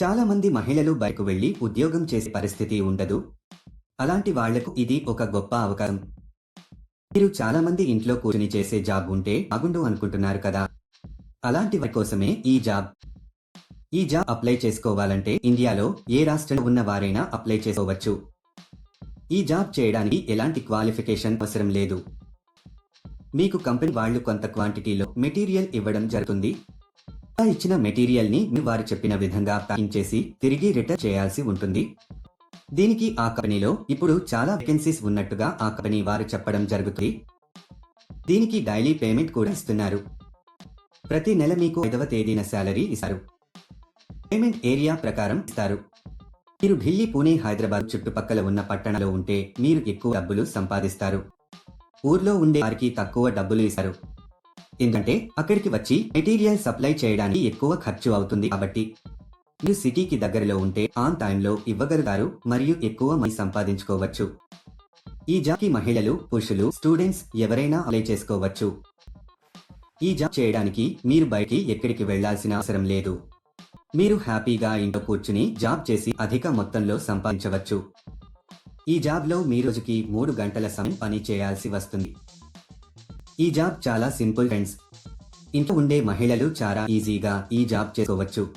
చాలా మంది మహిళలు బయటకు వెళ్ళి ఉద్యోగం చేసే పరిస్థితి ఉండదు. అలాంటి వాళ్ళకు ఇది ఒక గొప్ప అవకాశం. మీరు చాలా మంది ఇంట్లో కూర్చుని చేసే జాబ్ ఉంటే బాగుండు అనుకుంటున్నారు కదా. అలాంటి వారి కోసమే ఈ జాబ్. ఈ జాబ్ అప్లై చేసుకోవాలంటే ఇండియాలో ఏ రాష్ట్రంలో ఉన్న వారైనా అప్లై చేసుకోవచ్చు. ఈ జాబ్ చేయడానికి ఎలాంటి క్వాలిఫికేషన్ అవసరం లేదు. మీకు కంపెనీ వాళ్ళు కొంత క్వాంటిటీలో మెటీరియల్ ఇవ్వడం జరుగుతుంది. ఇచ్చిన మెటీరియల్ని వారు చెప్పిన విధంగా ప్యాకింగ్ చేసి తిరిగి రిటర్న్ చేయాల్సి ఉంటుంది. దీనికి ఆ కంపెనీలో ఇప్పుడు చాలా వేకెన్సీస్ ఉన్నట్టుగా ఆ కంపెనీ వారు చెప్పడం జరుగుతుంది. దీనికి డైలీ పేమెంట్ కూడా ఇస్తున్నారు. ప్రతి నెల మీకు ఐదవ తేదీన శాలరీ ఇస్తారు. పేమెంట్ ఏరియా ప్రకారం ఇస్తారు. మీరు ఢిల్లీ పూణే హైదరాబాద్ చుట్టుపక్కల ఉన్న పట్టణంలో ఉంటే మీరు ఎక్కువ డబ్బులు సంపాదిస్తారు. ఊర్లో ఉండే వారికి తక్కువ డబ్బులు ఇస్తారు. ఎందుకంటే అక్కడికి వచ్చి మెటీరియల్ సప్లై చేయడానికి ఎక్కువ ఖర్చు అవుతుంది కాబట్టి. మీరు సిటీకి దగ్గరలో ఉంటే ఆన్ టైంలో ఇవ్వగలుగుతారు మరియు ఎక్కువ మనీ సంపాదించుకోవచ్చు. ఈ జాబ్కి మహిళలు పురుషులు స్టూడెంట్స్ ఎవరైనా అప్లై చేసుకోవచ్చు. ఈ జాబ్ చేయడానికి మీరు బయటికి ఎక్కడికి వెళ్ళాల్సిన అవసరం లేదు. మీరు హ్యాపీగా ఇంట్లో కూర్చుని జాబ్ చేసి అధిక మొత్తంలో సంపాదించవచ్చు. ఈ జాబ్లో మీ రోజుకి మూడు గంటల సమయం పని చేయాల్సి వస్తుంది. ఈ జాబ్ చాలా సింపుల్ ఫ్రెండ్స్. ఇంట్లో ఉండే మహిళలు చాలా ఈజీగా ఈ జాబ్ చేసుకోవచ్చు.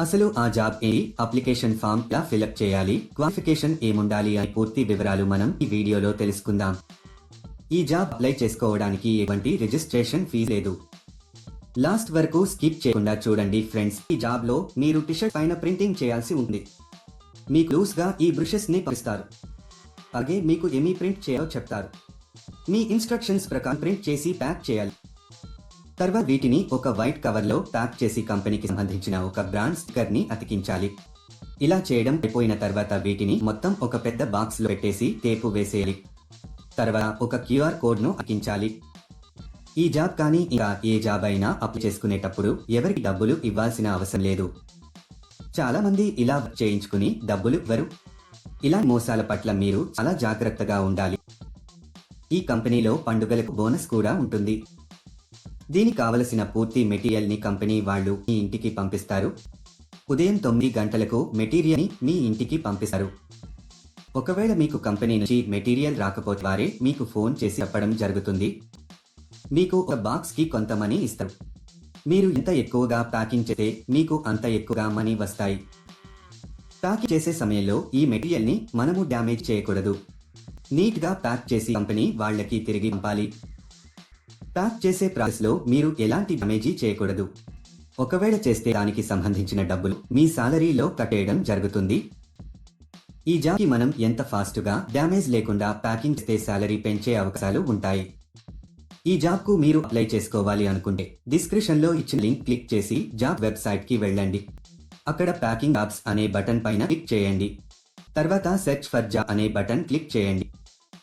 అసలు ఆ జాబ్ ఏ అప్లికేషన్ ఫామ్ ఎలా ఫిలప్ చేయాలి? క్వాలిఫికేషన్ ఏముండాలి అని పూర్తి వివరాలు మనం ఈ వీడియోలో తెలుసుకుందాం. ఈ జాబ్ అప్లై చేసుకోవడానికి ఎటువంటి రిజిస్ట్రేషన్ ఫీజు లేదు. లాస్ట్ వరకు స్కిప్ చేయకుండా చూడండి ఫ్రెండ్స్. ఈ జాబ్లో మీరు టీషర్ట్ పైన ప్రింటింగ్ చేయాల్సి ఉంది. మీకు లూస్గా ఈ బ్రషెస్ని పంపిస్తారు. అలాగే మీకు ఏమీ ప్రింట్ చేయాలో చెప్తారు. మీ ఇన్స్ట్రక్షన్స్ ప్రకారం ప్రింట్ చేసి ప్యాక్ చేయాలి. తర్వాత వీటిని ఒక వైట్ కవర్లో ప్యాక్ చేసి కంపెనీకి సంబంధించిన ఒక బ్రాండ్ స్టిక్కర్ని అతికించాలి. ఇలా చేయడం అయిపోయిన తర్వాత వీటిని మొత్తం ఒక పెద్ద బాక్స్లో పెట్టేసి టేపు వేసేయాలి. తర్వాత ఒక క్యూఆర్ కోడ్ను అతికించాలి. ఈ జాబ్ కానీ ఇంకా ఏ జాబ్ అయినా అప్లై చేసుకునేటప్పుడు ఎవరికి డబ్బులు ఇవ్వాల్సిన అవసరం లేదు. చాలా మంది ఇలా చేయించుకుని డబ్బులు ఇవ్వరు. ఇలా మోసాల పట్ల మీరు చాలా జాగ్రత్తగా ఉండాలి. ఈ కంపెనీలో పండుగలకు బోనస్ కూడా ఉంటుంది. దీనికి కావలసిన పూర్తి మెటీరియల్ని కంపెనీ వాళ్ళు మీ ఇంటికి పంపిస్తారు. ఉదయం తొమ్మిది గంటలకు మెటీరియల్ని మీ ఇంటికి పంపిస్తారు. ఒకవేళ మీకు కంపెనీ నుంచి మెటీరియల్ రాకపోతే వారే మీకు ఫోన్ చేసి చెప్పడం జరుగుతుంది. మీకు ఒక బాక్స్కి కొంత మనీ ఇస్తారు. మీరు ఎంత ఎక్కువగా ప్యాకింగ్ చేస్తే మీకు అంత ఎక్కువగా మనీ వస్తాయి. ప్యాకింగ్ చేసే సమయంలో ఈ మెటీరియల్ని మనము డ్యామేజ్ చేయకూడదు. నీట్గా ప్యాక్ చేసి కంపెనీ వాళ్ళకి తిరిగి పంపాలి. ప్యాక్ చేసే ప్రాసెస్లో మీరు ఎలాంటి డమేజీ చేయకూడదు. ఒకవేళ చేస్తే దానికి సంబంధించిన డబ్బులు మీ సాలరీలో కట్టేయడం జరుగుతుంది. ఈ జాబ్కి మనం ఎంత ఫాస్ట్గా డ్యామేజ్ లేకుండా ప్యాకింగ్ చేస్తే శాలరీ పెంచే అవకాశాలు ఉంటాయి. ఈ జాబ్కు మీరు అప్లై చేసుకోవాలి అనుకుంటే డిస్క్రిప్షన్లో ఇచ్చిన లింక్ క్లిక్ చేసి జాబ్ వెబ్సైట్కి వెళ్ళండి. అక్కడ ప్యాకింగ్ జాబ్స్ అనే బటన్ పైన క్లిక్ చేయండి. తర్వాత సెర్చ్ ఫర్ జాబ్ అనే బటన్ క్లిక్ చేయండి.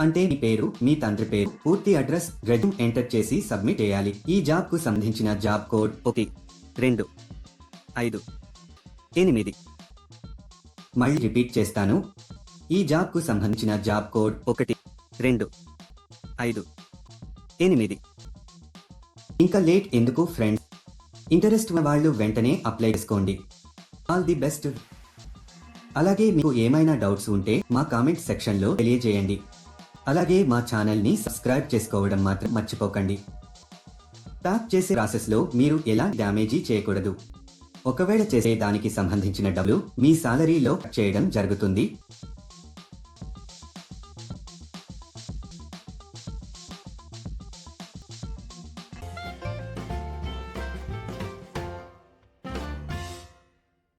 అంటే మీ పేరు మీ తండ్రి పేరు పూర్తి అడ్రస్ రెజ్యూమ్ ఎంటర్ చేసి సబ్మిట్ చేయాలి. ఈ జాబ్కు సంబంధించిన జాబ్ కోడ్ ఒకటి రెండు ఐదు ఎనిమిది. మళ్ళీ రిపీట్ చేస్తాను. ఈ జాబ్కు సంబంధించిన జాబ్ కోడ్ ఒకటి రెండు ఐదు ఎనిమిది. ఇంకా లేట్ ఎందుకు ఫ్రెండ్స్ ఇంటరెస్ట్ ఉన్న వాళ్ళు వెంటనే అప్లై చేసుకోండి. All the best. అలాగే మీకు ఏమైనా డౌట్స్ ఉంటే మా కామెంట్ సెక్షన్లో తెలియజేయండి. అలాగే మా ఛానల్ని సబ్స్క్రైబ్ చేసుకోవడం మాత్రం మర్చిపోకండి. ప్యాక్ చేసే ప్రాసెస్లో మీరు ఎలా డ్యామేజీ చేయకూడదు? ఒకవేళ చేసే దానికి సంబంధించిన డబ్బులు మీ సాలరీలో చేయడం జరుగుతుంది.